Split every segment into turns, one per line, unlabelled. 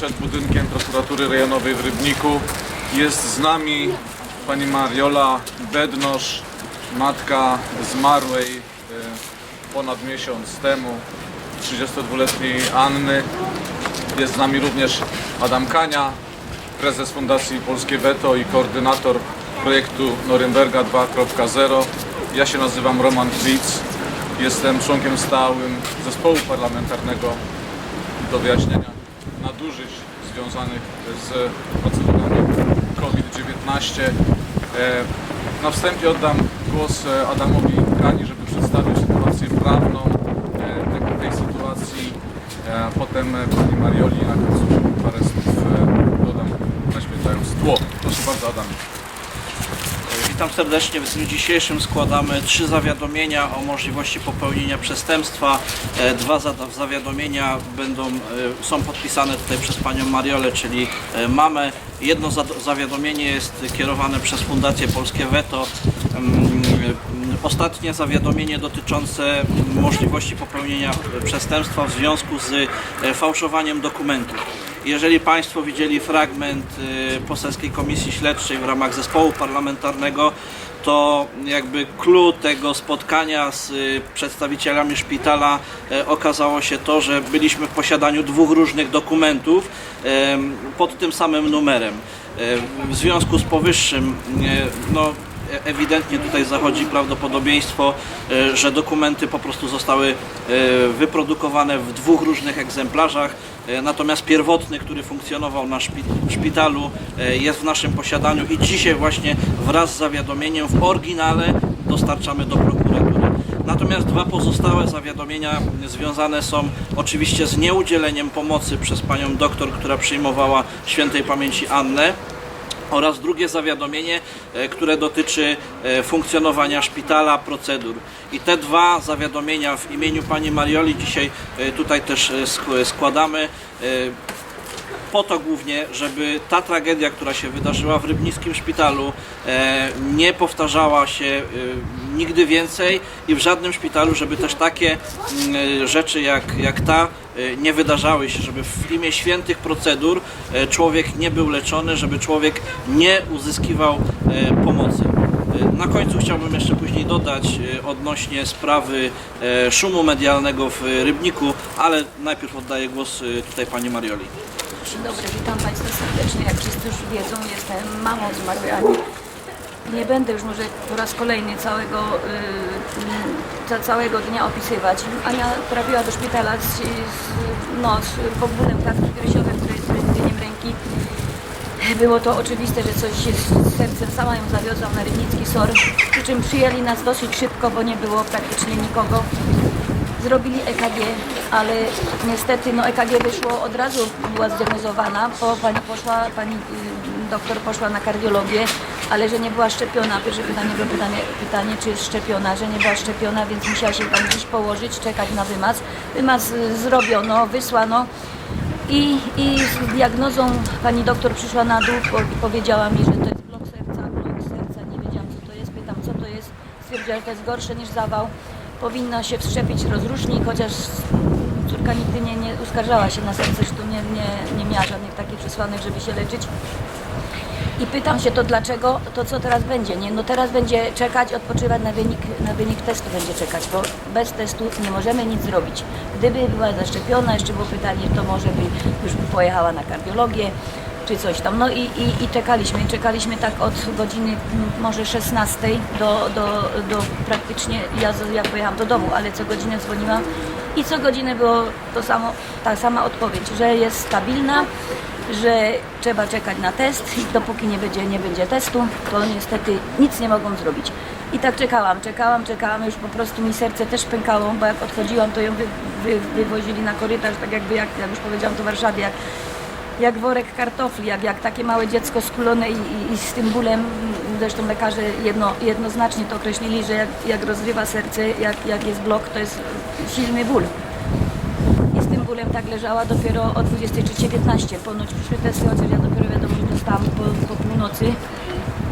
przed budynkiem prokuratury rejonowej w Rybniku. Jest z nami pani Mariola Bednosz, matka zmarłej e, ponad miesiąc temu 32-letniej Anny. Jest z nami również Adam Kania, prezes Fundacji Polskie Veto i koordynator projektu Norymberga 2.0. Ja się nazywam Roman Klitz. Jestem członkiem stałym zespołu parlamentarnego do wyjaśnienia nadużyć związanych z procedurami COVID-19. E, Na wstępie oddam głos e, Adamowi Kani, żeby przedstawił sytuację prawną e, tej- sytuacji. Potem pani Marioli na końcu parę słów dodam, naświetlając tło. Proszę bardzo Adam.
Witam serdecznie. W dniu dzisiejszym składamy trzy zawiadomienia o możliwości popełnienia przestępstwa. E, Dwa zawiadomienia będą, e, są podpisane tutaj przez panią Mariolę, czyli e, mamę. Jedno za- zawiadomienie jest kierowane przez Fundację Polskie Veto. Mm, Ostatnie zawiadomienie dotyczące możliwości popełnienia przestępstwa w związku z fałszowaniem dokumentów. Jeżeli Państwo widzieli fragment y, Poselskiej Komisji Śledczej w ramach zespołu parlamentarnego, to jakby clue tego spotkania z y, przedstawicielami szpitala e, okazało się to, że byliśmy w posiadaniu dwóch różnych dokumentów pod tym samym numerem. W związku z powyższym, no, e- ewidentnie tutaj zachodzi prawdopodobieństwo, że dokumenty po prostu zostały wyprodukowane w dwóch różnych egzemplarzach, natomiast pierwotny, który funkcjonował na szpitalu e, jest w naszym posiadaniu i dzisiaj właśnie wraz z zawiadomieniem w oryginale dostarczamy do prokuratury. Natomiast dwa pozostałe zawiadomienia związane są oczywiście z nieudzieleniem pomocy przez panią doktor, która przyjmowała świętej pamięci Annę oraz drugie zawiadomienie, e, które dotyczy e, funkcjonowania szpitala, procedur. I te dwa zawiadomienia w imieniu pani Marioli dzisiaj e, tutaj też sk- składamy. E, po to głównie, żeby ta tragedia, która się wydarzyła w Rybnickim Szpitalu, e, nie powtarzała się e, nigdy więcej i w żadnym szpitalu, żeby też takie mm, rzeczy jak, jak ta e, nie wydarzały się, żeby w imię świętych procedur e, człowiek nie był leczony, żeby człowiek nie uzyskiwał e, pomocy. E, Na końcu chciałbym jeszcze później dodać e, odnośnie sprawy e, szumu medialnego w Rybniku, ale najpierw oddaję głos e, tutaj pani Marioli.
Dzień dobry, witam Państwa serdecznie. Jak wszyscy już wiedzą, jestem mamą zmarłej Ani. Nie będę już może po raz kolejny całego, y, ca- całego dnia opisywać. Ania trafiła do szpitala z, z, no, z bobulem klatki piersiowej, który jest rentgeniem ręki. Było to oczywiste, że coś jest z sercem. Sama ją zawiozłam na Rybnicki SOR, przy czym przyjęli nas dosyć szybko, bo nie było praktycznie nikogo. Zrobili EKG, ale niestety no EKG wyszło od razu, była zdiagnozowana, bo pani poszła, pani y, doktor poszła na kardiologię, ale że nie była szczepiona. Pierwsze pytanie było pytanie, pytanie, czy jest szczepiona, że nie była szczepiona, więc musiała się tam gdzieś położyć, czekać na wymaz. Wymaz y, zrobiono, wysłano. I, I z diagnozą pani doktor przyszła na dół i powiedziała mi, że to jest blok serca, blok serca, nie wiedziałam co to jest, pytam co to jest, stwierdziła, że to jest gorsze niż zawał, powinno się wszczepić rozrusznik, chociaż córka nigdy nie, nie uskarżała się na serce, że tu nie, nie, nie miała żadnych takich przesłanek, żeby się leczyć. I pytam się to dlaczego, to co teraz będzie, nie? No teraz będzie czekać, odpoczywać na wynik, na wynik testu będzie czekać, bo bez testu nie możemy nic zrobić. Gdyby była zaszczepiona, jeszcze było pytanie, to może by już pojechała na kardiologię, czy coś tam. No i, i, i czekaliśmy, czekaliśmy tak od godziny może 16 do, do, do praktycznie, ja, ja pojechałam do domu, ale co godzinę dzwoniłam i co godzinę było to samo, ta sama odpowiedź, że jest stabilna, że trzeba czekać na test i dopóki nie będzie, nie będzie testu, to niestety nic nie mogą zrobić. I tak czekałam, czekałam, czekałam, już po prostu mi serce też pękało, bo jak odchodziłam, to ją wy, wy, wywozili na korytarz, tak jakby, jak, jak już powiedziałam, to w Warszawie, jak, jak worek kartofli, jak, jak takie małe dziecko skulone i, i, i z tym bólem, zresztą lekarze jedno, jednoznacznie to określili, że jak, jak rozrywa serce, jak, jak jest blok, to jest silny ból. I z tym bólem tak leżała dopiero o 23.15. Ponoć przyszły testy, chociaż ja dopiero wiadomość dostałam po, po północy.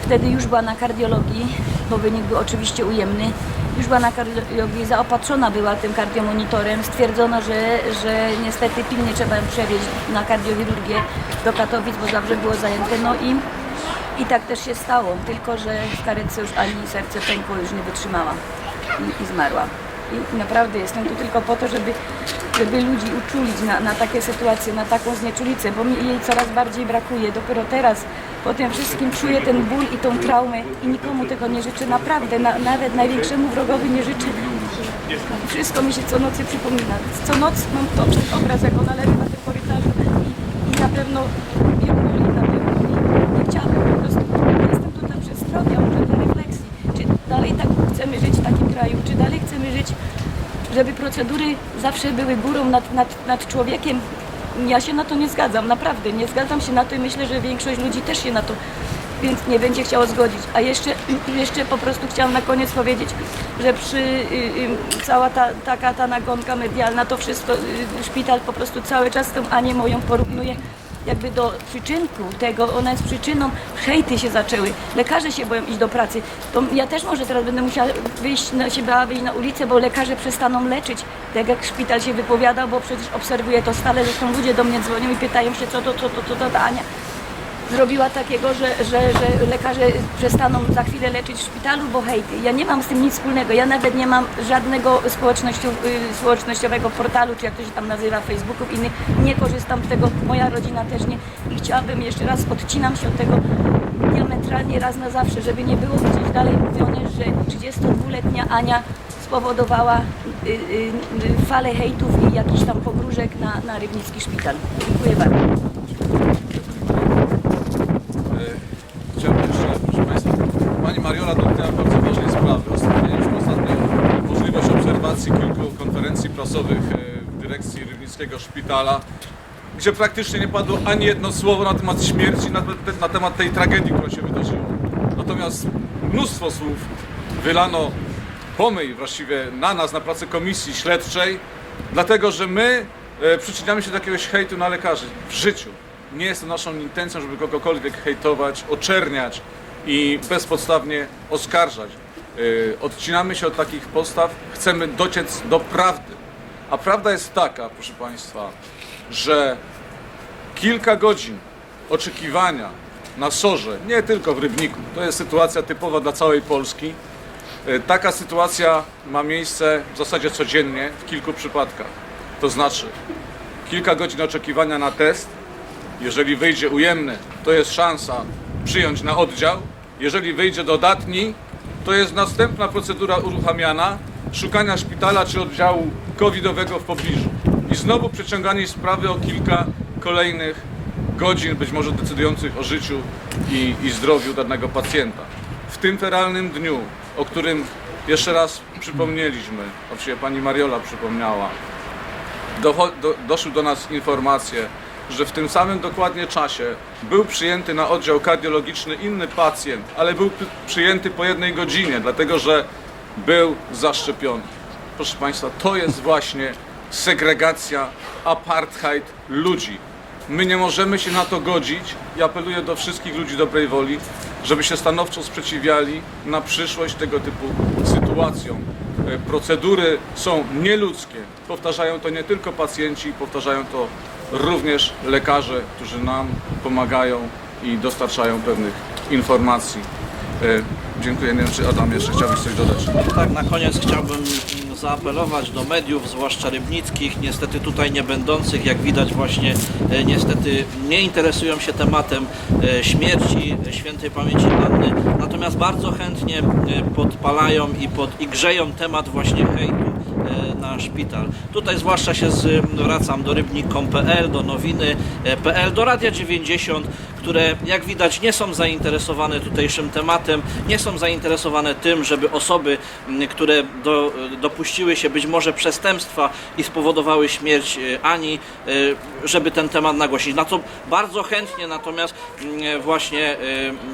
Wtedy już była na kardiologii, bo wynik był oczywiście ujemny. Już była na kardiologii, zaopatrzona była tym kardiomonitorem. Stwierdzono, że, że niestety pilnie trzeba ją przewieźć na kardiochirurgię do Katowic, bo zawsze było zajęte. No i, i tak też się stało, tylko że w karetce już ani serce pękło, już nie wytrzymała i, i zmarła. I naprawdę jestem tu tylko po to, żeby, żeby ludzi uczulić na, na takie sytuacje, na taką znieczulicę, bo mi jej coraz bardziej brakuje. Dopiero teraz po tym wszystkim czuję ten ból i tą traumę i nikomu tego nie życzę, naprawdę, na, nawet największemu wrogowi nie życzę. Wszystko mi się co nocy przypomina. Co noc mam to przed obraz, jak ona leży na tym korytarzu i, i na pewno mnie boli, na pewno nie, nie chciałabym po prostu, jestem tu dla przestrogę, może dla refleksji. Czy dalej tak chcemy żyć w takim kraju, czy dalej chcemy żyć, żeby procedury zawsze były górą nad, nad, nad człowiekiem. Ja się na to nie zgadzam, naprawdę nie zgadzam się na to i myślę, że większość ludzi też się na to więc nie będzie chciało zgodzić. A jeszcze, jeszcze po prostu chciałam na koniec powiedzieć, że przy y, y, cała ta, taka ta nagonka medialna, to wszystko, y, szpital po prostu cały czas tą Anię moją porównuje jakby do przyczynku tego, ona jest przyczyną, hejty się zaczęły, lekarze się boją iść do pracy, to ja też może teraz będę musiała wyjść, na, się bała wyjść na ulicę, bo lekarze przestaną leczyć, tak jak szpital się wypowiada, bo przecież obserwuję to stale, zresztą ludzie do mnie dzwonią i pytają się, co to, co to, co to ta zrobiła takiego, że, że, że lekarze przestaną za chwilę leczyć w szpitalu, bo hejty. Ja nie mam z tym nic wspólnego. Ja nawet nie mam żadnego y, społecznościowego portalu, czy jak to się tam nazywa, Facebooków innych. Nie korzystam z tego, moja rodzina też nie. I chciałabym jeszcze raz, odcinam się od tego diametralnie raz na zawsze, żeby nie było gdzieś dalej mówione, że 32-letnia Ania spowodowała y, y, y, falę hejtów i jakichś tam pogróżek na, na Rybnicki Szpital. Dziękuję bardzo.
E, Chciałbym jeszcze, proszę Państwa, Pani Mariola dotknęła bardzo ważnej sprawy. Ostatnio, mieliśmy ostatnio możliwość obserwacji kilku konferencji prasowych e, w Rybnickiego Szpitala, gdzie praktycznie nie padło ani jedno słowo na temat śmierci, na, na temat tej tragedii, która się wydarzyła. Natomiast mnóstwo słów wylano pomyj właściwie na nas, na pracę komisji śledczej, dlatego że my e, przyczyniamy się do jakiegoś hejtu na lekarzy w życiu. Nie jest to naszą intencją, żeby kogokolwiek hejtować, oczerniać i bezpodstawnie oskarżać. E, Odcinamy się od takich postaw, chcemy dociec do prawdy. A prawda jest taka, proszę Państwa, że kilka godzin oczekiwania na sorze, nie tylko w Rybniku, to jest sytuacja typowa dla całej Polski. E, Taka sytuacja ma miejsce w zasadzie codziennie w kilku przypadkach. To znaczy, kilka godzin oczekiwania na test. Jeżeli wyjdzie ujemny, to jest szansa przyjąć na oddział. Jeżeli wyjdzie dodatni, to jest następna procedura uruchamiana, szukania szpitala czy oddziału covidowego w pobliżu. I znowu przeciąganie sprawy o kilka kolejnych godzin, być może decydujących o życiu i, i zdrowiu danego pacjenta. W tym feralnym dniu, o którym jeszcze raz przypomnieliśmy, oczywiście pani Mariola przypomniała, docho- do, doszły do nas informacje, że w tym samym dokładnie czasie był przyjęty na oddział kardiologiczny inny pacjent, ale był przyjęty po jednej godzinie, dlatego że był zaszczepiony. Proszę Państwa, to jest właśnie segregacja, apartheid ludzi. My nie możemy się na to godzić i apeluję do wszystkich ludzi dobrej woli, żeby się stanowczo sprzeciwiali na przyszłość tego typu sytuacjom. E, Procedury są nieludzkie. Powtarzają to nie tylko pacjenci, powtarzają to również lekarze, którzy nam pomagają i dostarczają pewnych informacji. Dziękuję. Nie wiem, czy Adam jeszcze chciałbyś coś dodać.
Tak, na koniec chciałbym zaapelować do mediów, zwłaszcza rybnickich, niestety tutaj nie będących, jak widać właśnie, e, niestety nie interesują się tematem e, śmierci e, świętej pamięci Anny, natomiast bardzo chętnie podpalają i, pod, i grzeją temat właśnie hejtu na szpital. Tutaj zwłaszcza się zwracam do rybnik.pl, do nowiny.pl, do Radia 90, które jak widać nie są zainteresowane tutejszym tematem, nie są zainteresowane tym, żeby osoby, które do, dopuściły się być może przestępstwa i spowodowały śmierć e, Ani, e, żeby ten temat nagłośnić. Na co bardzo chętnie natomiast właśnie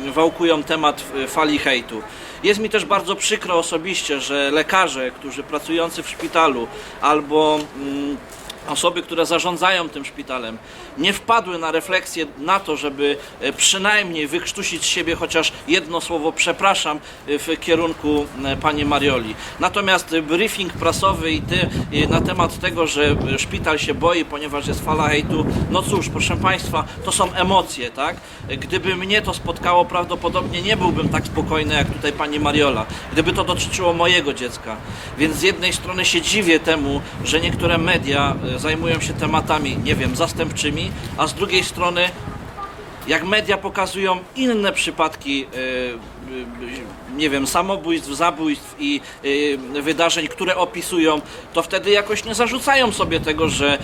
e, wałkują temat e, fali hejtu. Jest mi też bardzo przykro osobiście, że lekarze, którzy pracujący w szpitalu albo mm, osoby, które zarządzają tym szpitalem, nie wpadły na refleksję na to, żeby e, przynajmniej wykrztusić z siebie chociaż jedno słowo przepraszam e, w kierunku e, pani Marioli. Natomiast briefing prasowy i ty, na temat tego, że szpital się boi, ponieważ jest fala hejtu, no cóż, proszę państwa, to są emocje, tak? Gdyby mnie to spotkało, prawdopodobnie nie byłbym tak spokojny jak tutaj pani Mariola. Gdyby to dotyczyło mojego dziecka. Więc z jednej strony się dziwię temu, że niektóre media zajmują się tematami, nie wiem, zastępczymi, a z drugiej strony jak media pokazują inne przypadki, e, nie wiem, samobójstw, zabójstw i e, wydarzeń, które opisują, to wtedy jakoś nie zarzucają sobie tego, że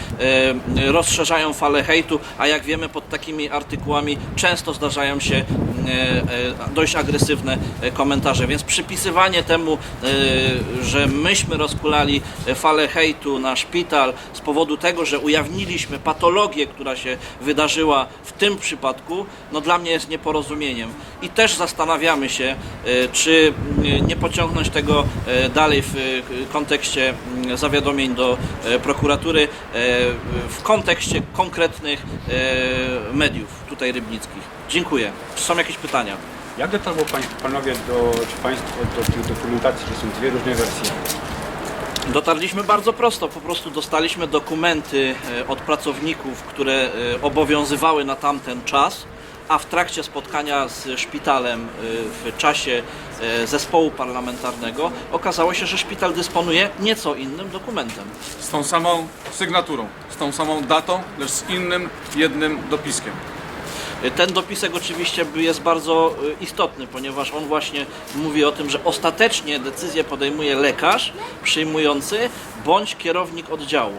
rozszerzają falę hejtu, a jak wiemy, pod takimi artykułami często zdarzają się dość agresywne komentarze, więc przypisywanie temu, że myśmy rozkulali falę hejtu na szpital z powodu tego, że ujawniliśmy patologię, która się wydarzyła w tym przypadku, no dla mnie jest nieporozumieniem. I też zastanawiamy się, e, czy mm, nie pociągnąć tego e, dalej w e, kontekście mm, zawiadomień do e, prokuratury, e, w kontekście konkretnych e, mediów tutaj rybnickich. Dziękuję. Czy są jakieś pytania?
Jak dotarło panowie do, czy państwo do tych dokumentacji, że są dwie różne wersje?
Dotarliśmy bardzo prosto, po prostu dostaliśmy dokumenty e, od pracowników, które e, obowiązywały na tamten czas, a w trakcie spotkania z szpitalem e, w czasie e, zespołu parlamentarnego okazało się, że szpital dysponuje nieco innym dokumentem.
Z tą samą sygnaturą, z tą samą datą, lecz z innym, jednym dopiskiem.
Ten dopisek oczywiście jest bardzo y, istotny, ponieważ on właśnie mówi o tym, że ostatecznie decyzję podejmuje lekarz przyjmujący bądź kierownik oddziału.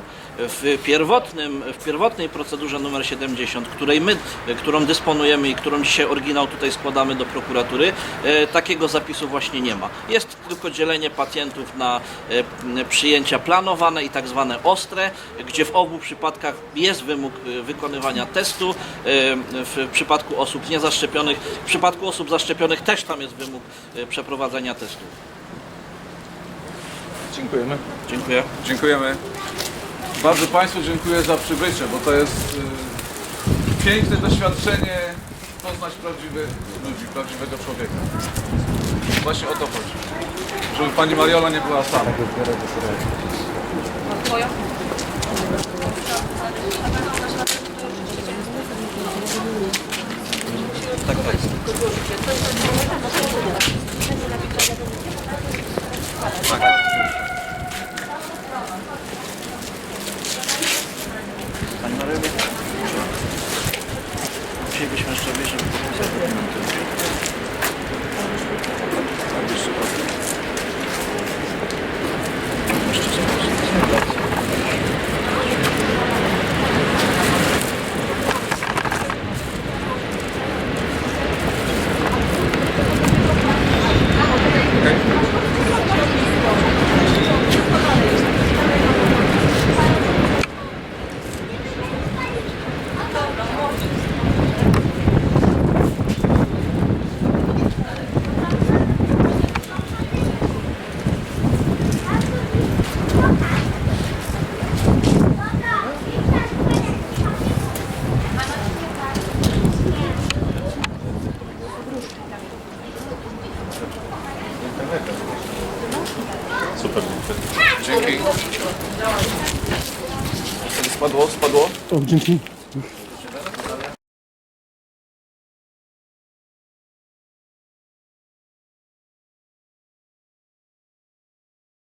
W, pierwotnym, w pierwotnej procedurze numer 70, której my, którą dysponujemy i którą dzisiaj oryginał tutaj składamy do prokuratury, e, takiego zapisu właśnie nie ma. Jest tylko dzielenie pacjentów na e, przyjęcia planowane i tak zwane ostre, gdzie w obu przypadkach jest wymóg e, wykonywania testu. W przypadku osób niezaszczepionych, w przypadku osób zaszczepionych też tam jest wymóg przeprowadzenia testu.
Dziękujemy.
Dziękuję.
Dziękujemy. Bardzo Państwu dziękuję za przybycie, bo to jest y, piękne doświadczenie poznać prawdziwych ludzi, prawdziwego człowieka. Właśnie o to chodzi. Żeby Pani Mariola nie była sama.
Tak, tak. Pani
mission. Objetivos.